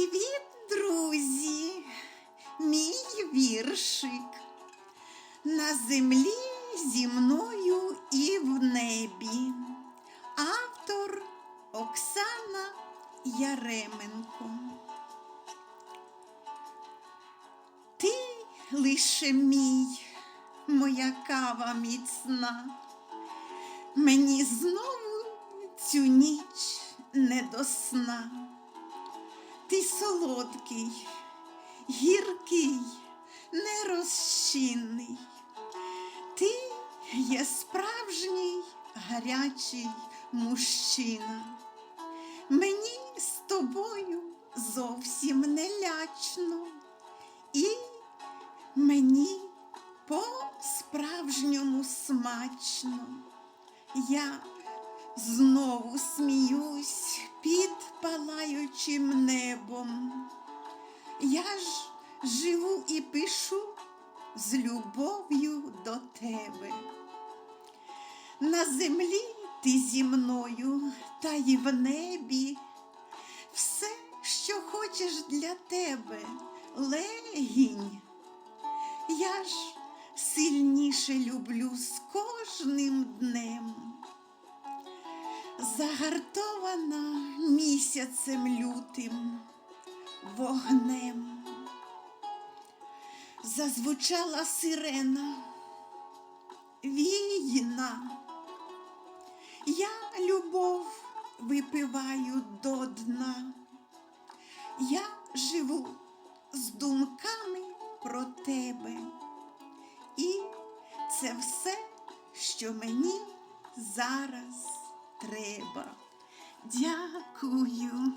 Привіт, друзі! Мій віршик. На землі зі мною і в небі. Автор Оксана Яременко. Ти лише мій, моя кава міцна. Мені знову цю ніч не до сна. Ти солодкий, гіркий, нерозчинний. Ти є справжній гарячий мужчина. Мені з тобою зовсім не лячно, і мені по-справжньому смачно. Я знову сміюсь під палаючим небом. Я ж живу і пишу з любов'ю до тебе. На землі ти зі мною, та й в небі. Все, що хочеш для тебе, легінь. Я ж сильніше люблю з кожним днем. Загартована місяцем лютим вогнем. Зазвучала сирена, війна. Я любов випиваю до дна. Я живу з думками про тебе. І це все, що мені зараз треба. Дякую.